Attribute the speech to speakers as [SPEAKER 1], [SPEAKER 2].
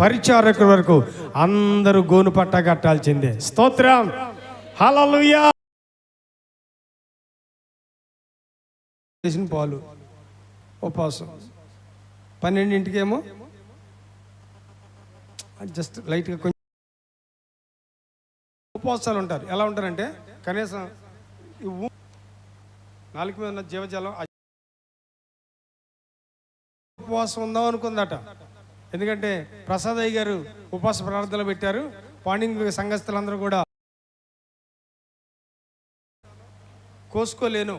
[SPEAKER 1] పరిచారకుల వరకు అందరూ గోను పట్ట కట్టాల్సిందే. స్తోత్రం. హలలుయా చేసిన పాలు. ఉపవాసం పన్నెండింటికేమో? జస్ట్ లైట్గా కొంచెం ఉపవాసాలు ఉంటారు. ఎలా ఉంటారంటే కనీసం నాలుగు మీద ఉన్న జీవజలం ఉపవాసం ఉందాం అనుకుందట ఎందుకంటే ప్రసాద్ అయ్య గారు ఉపవాస ప్రార్థనలు పెట్టారు. పాండింగ్ సంఘస్థులందరూ కూడా కోసుకోలేను.